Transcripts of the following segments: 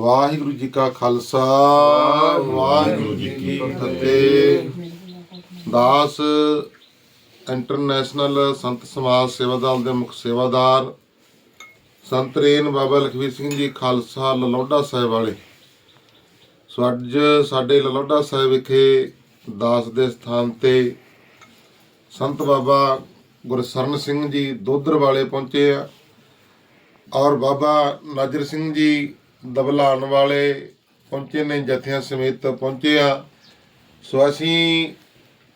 ਵਾਹਿਗੁਰੂ ਜੀ ਕਾ ਖਾਲਸਾ, ਵਾਹਿਗੁਰੂ ਜੀ ਕੀ ਫਤਿਹ। ਦਾਸ ਇੰਟਰਨੈਸ਼ਨਲ ਸੰਤ ਸਮਾਜ ਸੇਵਾ ਦਲ ਦੇ ਮੁਖ ਸੇਵਾਦਾਰ ਸੰਤ ਰੇਨ ਬਾਬਾ ਲਖਵੀਰ ਸਿੰਘ ਜੀ ਖਾਲਸਾ ਲਲੋਡਾ ਸਾਹਿਬ ਵਾਲੇ। ਸੋ ਅੱਜ ਸਾਡੇ ਲਲੋਡਾ ਸਾਹਿਬ ਵਿਖੇ ਦਾਸ ਦੇ ਸਥਾਨ ਤੇ ਸੰਤ ਬਾਬਾ ਗੁਰਸਰਨ ਸਿੰਘ ਜੀ ਦੋਦਰ ਵਾਲੇ ਪਹੁੰਚੇ ਆ। ਔਰ ਬਾਬਾ ਨਾਜਰ ਸਿੰਘ ਜੀ ਦਬਲਾਨ ਵਾਲੇ ਪਹੁੰਚੇ ਨੇ, ਜਥਿਆਂ ਸਮੇਤ ਪਹੁੰਚੇ ਆ ਸੋ ਅਸੀਂ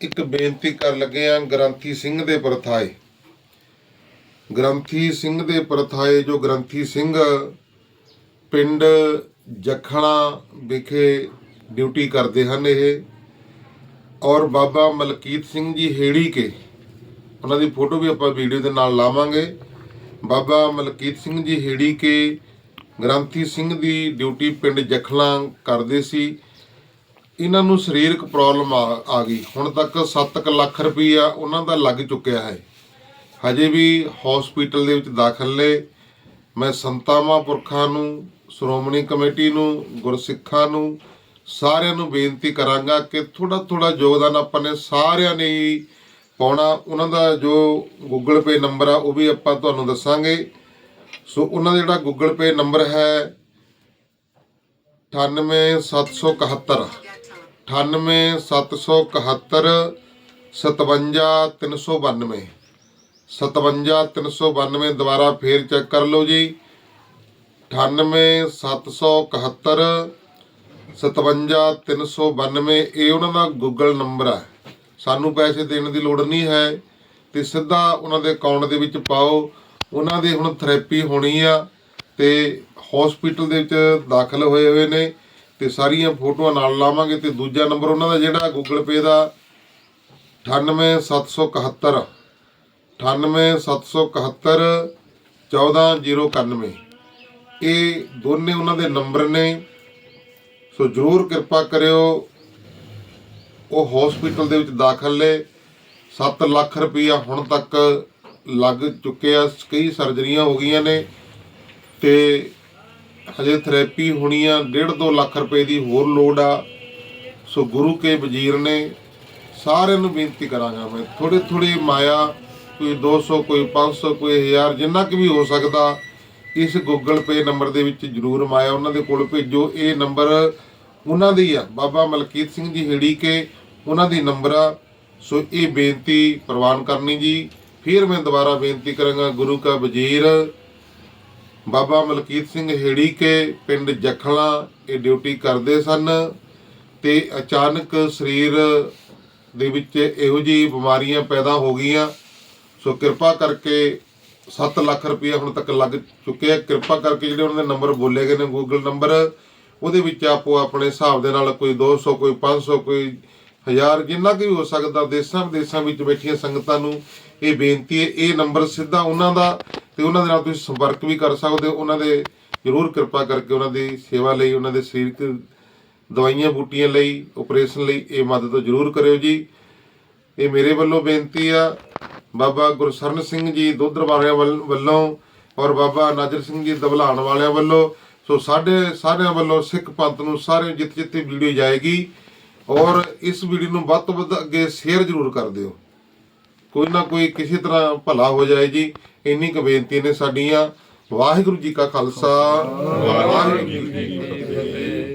ਇੱਕ ਬੇਨਤੀ ਕਰ ਲੱਗੇ ਆ ਗ੍ਰੰਥੀ ਸਿੰਘ ਦੇ ਪ੍ਰਥਾਏ। ਗ੍ਰੰਥੀ ਸਿੰਘ ਦੇ ਪ੍ਰਥਾਏ ਜੋ ਗ੍ਰੰਥੀ ਸਿੰਘ ਪਿੰਡ ਜਖਣਾ ਵਿਖੇ ਡਿਊਟੀ ਕਰਦੇ ਹਨ ਇਹ, ਔਰ ਬਾਬਾ ਮਲਕੀਤ ਸਿੰਘ ਜੀ ਹੇੜੀ ਕੇ, ਉਹਨਾਂ ਦੀ ਫੋਟੋ ਵੀ ਆਪਾਂ ਵੀਡੀਓ ਦੇ ਨਾਲ ਲਾਵਾਂਗੇ। ਬਾਬਾ ਮਲਕੀਤ ਸਿੰਘ ਜੀ ਹੇੜੀ ਕੇ ਗ੍ਰੰਥੀ ਸਿੰਘ ਦੀ ਡਿਊਟੀ ਪਿੰਡ ਜਖਲਾਂ ਕਰਦੇ ਸੀ। ਇਹਨਾਂ ਨੂੰ ਸਰੀਰਕ ਪ੍ਰੋਬਲਮ ਆ ਆ ਗਈ। ਹੁਣ ਤੱਕ 7 ਲੱਖ ਰੁਪਈਆ ਉਹਨਾਂ ਦਾ ਲੱਗ ਚੁੱਕਿਆ ਹੈ। ਹਜੇ ਵੀ ਹਸਪੀਟਲ ਦੇ ਵਿੱਚ ਦਾਖਲ ਨੇ। ਮੈਂ ਸੰਤਾਂ ਪੁਰਖਾਂ ਨੂੰ, ਸ਼੍ਰੋਮਣੀ ਕਮੇਟੀ ਨੂੰ, ਗੁਰਸਿੱਖਾਂ ਨੂੰ ਸਾਰਿਆਂ ਨੂੰ ਬੇਨਤੀ ਕਰਾਂਗਾ ਕਿ ਥੋੜਾ ਥੋੜਾ ਯੋਗਦਾਨ ਆਪਾਂ ਨੇ ਸਾਰਿਆਂ ਨੇ ਹੀ ਪਾਉਣਾ। ਉਹਨਾਂ ਦਾ ਜੋ ਗੂਗਲ ਪੇ ਨੰਬਰ ਆ, ਉਹ ਵੀ ਆਪਾਂ ਤੁਹਾਨੂੰ ਦੱਸਾਂਗੇ। ਸੋ ਉਹਨਾਂ ਦਾ ਜਿਹੜਾ ਗੂਗਲ ਪੇ ਨੰਬਰ ਹੈ 98771 98771 57392 57392 ਦੁਬਾਰਾ ਫੇਰ ਚੈੱਕ ਕਰ ਲਓ ਜੀ। 98771 57392 ਇਹ ਉਹਨਾਂ ਦਾ ਗੂਗਲ ਨੰਬਰ ਹੈ। ਸਾਨੂੰ ਪੈਸੇ ਦੇਣ ਦੀ ਲੋੜ ਨਹੀਂ ਹੈ ਤੇ ਸਿੱਧਾ ਉਹਨਾਂ ਦੇ ਅਕਾਊਂਟ ਦੇ ਵਿੱਚ ਪਾਓ। ਉਹਨਾਂ ਦੀ ਹੁਣ ਥੈਰੇਪੀ ਹੋਣੀ ਆ ਤੇ ਹਸਪੀਟਲ ਦੇ ਵਿੱਚ ਦਾਖਲ ਹੋਏ ਹੋਏ ਨੇ ਤੇ ਸਾਰੀਆਂ ਫੋਟੋਆਂ ਨਾਲ ਲਾਵਾਂਗੇ ਤੇ ਦੂਜਾ ਨੰਬਰ ਉਹਨਾਂ ਦਾ ਜਿਹੜਾ ਗੂਗਲ ਪੇ ਦਾ 98771 98771 14091 ਇਹ ਦੋਨੇ ਉਹਨਾਂ ਦੇ ਨੰਬਰ ਨੇ। ਸੋ ਜਰੂਰ ਕਿਰਪਾ ਕਰਿਓ, ਉਹ ਹਸਪੀਟਲ ਦੇ ਵਿੱਚ ਦਾਖਲ ਨੇ। 7 ਲੱਖ ਰੁਪਈਆ ਹੁਣ ਤੱਕ ਲੱਗ ਚੁੱਕਿਆ ਕਈ ਸਰਜਰੀਆਂ ਹੋ ਗਈਆਂ ਨੇ ਤੇ ਹਜੇ ਥੈਰੇਪੀ ਹੋਣੀ ਆ 1.5 ਲੱਖ ਰੁਪਏ ਦੀ ਹੋਰ ਲੋੜ ਆ। ਸੋ ਗੁਰੂ ਕੇ ਵਜ਼ੀਰ ਨੇ ਸਾਰਿਆਂ ਨੂੰ ਬੇਨਤੀ ਕਰਾਂਗਾ ਮੈਂ ਥੋੜੀ ਥੋੜੀ ਮਾਇਆ, ਕੋਈ 200 ਕੋਈ 500 ਕੋਈ 1000 ਜਿੰਨਾ ਕਿ ਵੀ ਹੋ ਸਕਦਾ, ਇਸ ਗੂਗਲ ਪੇ ਨੰਬਰ ਦੇ ਵਿੱਚ ਜਰੂਰ ਮਾਇਆ ਉਹਨਾਂ ਦੇ ਕੋਲ ਭੇਜੋ। ਇਹ ਨੰਬਰ ਉਹਨਾਂ ਦੀ ਆ, ਬਾਬਾ ਮਲਕੀਤ ਸਿੰਘ ਜੀ ਹੇੜੀ ਕੇ, ਉਹਨਾਂ ਦੀ ਨੰਬਰ ਆ। ਸੋ ਇਹ ਬੇਨਤੀ ਪ੍ਰਵਾਨ ਕਰਨੀ ਜੀ। ਫਿਰ ਮੈਂ ਦੁਬਾਰਾ ਬੇਨਤੀ ਕਰਾਂਗਾ ਗੁਰੂ ਕਾ ਵਜ਼ੀਰ, ਬਾਬਾ ਮਲਕੀਤ ਸਿੰਘ ਹੇੜੀ ਕੇ ਪਿੰਡ ਜਖਲਾ, ਇਹ ਡਿਊਟੀ ਕਰਦੇ ਸਨ ਤੇ ਅਚਾਨਕ ਸਰੀਰ ਦੇ ਵਿੱਚ ਇਹੋ ਜਿਹੀ ਬਿਮਾਰੀਆਂ ਪੈਦਾ ਹੋ ਗਈਆਂ। ਸੋ ਕਿਰਪਾ ਕਰਕੇ 7 ਲੱਖ ਰੁਪਏ ਹੁਣ ਤੱਕ ਲੱਗ ਚੁੱਕੇ ਆ ਕਿਰਪਾ ਕਰਕੇ ਜਿਹੜੇ ਉਹਨਾਂ ਦੇ ਨੰਬਰ ਬੋਲੇ ਗਏ ਨੇ, ਗੂਗਲ ਨੰਬਰ, ਉਹਦੇ ਵਿੱਚ ਆਪੋ ਆਪਣੇ ਹਿਸਾਬ ਦੇ ਨਾਲ ਕੋਈ 200 ਕੋਈ 500 ਕੋਈ ਹਜ਼ਾਰ ਜਿੰਨਾ ਕੁ ਵੀ ਹੋ ਸਕਦਾ, ਦੇਸ਼ਾਂ ਵਿਦੇਸ਼ਾਂ ਵਿੱਚ ਬੈਠੀਆਂ ਸੰਗਤਾਂ ਨੂੰ ਇਹ ਬੇਨਤੀ ਹੈ, ਇਹ ਨੰਬਰ ਸਿੱਧਾ ਉਹਨਾਂ ਦਾ ਤੇ ਉਹਨਾਂ ਦੇ ਨਾਲ ਤੁਸੀਂ ਸੰਪਰਕ ਵੀ ਕਰ ਸਕਦੇ ਹੋ, ਉਹਨਾਂ ਦੇ ਜ਼ਰੂਰ ਕਿਰਪਾ ਕਰਕੇ ਉਹਨਾਂ ਦੀ ਸੇਵਾ ਲਈ, ਉਹਨਾਂ ਦੇ ਸਰੀਰਕ ਦਵਾਈਆਂ ਬੂਟੀਆਂ ਲਈ ਆਪਰੇਸ਼ਨ ਲਈ ਇਹ ਮਦਦ ਜ਼ਰੂਰ ਕਰਿਓ ਜੀ। ਇਹ ਮੇਰੇ ਵੱਲੋਂ ਬੇਨਤੀ ਆ, ਬਾਬਾ ਗੁਰਸਰਨ ਸਿੰਘ ਜੀ ਦੁੱਧਰ ਵਾਲਿਆਂ ਵੱਲ- ਵੱਲੋਂ ਔਰ ਬਾਬਾ ਨਾਜਰ ਸਿੰਘ ਜੀ ਦਬਲਾਣ ਵਾਲਿਆਂ ਵੱਲੋਂ। ਸੋ ਸਾਡੇ ਸਾਰਿਆਂ ਵੱਲੋਂ ਸਿੱਖ ਪੰਥ ਨੂੰ ਸਾਰੇ ਜਿੱਥੇ ਜਿੱਥੇ ਵੀਡੀਓ ਜਾਏਗੀ। ਔਰ ਇਸ ਵੀਡੀਓ ਨੂੰ ਵੱਧ ਤੋਂ ਵੱਧ ਅੱਗੇ ਸ਼ੇਅਰ ਜ਼ਰੂਰ ਕਰ ਦਿਓ। ਕੋਈ ਨਾ ਕੋਈ ਕਿਸੇ ਤਰ੍ਹਾਂ ਭਲਾ ਹੋ ਜਾਏ ਜੀ। ਇੰਨੀ ਕੁ ਬੇਨਤੀ ਨੇ ਸਾਡੀਆਂ। ਵਾਹਿਗੁਰੂ ਜੀ ਕਾ ਖਾਲਸਾ। ਵਾਹਿਗੁਰੂ ਜੀ ਕੀ ਫਤਿਹ।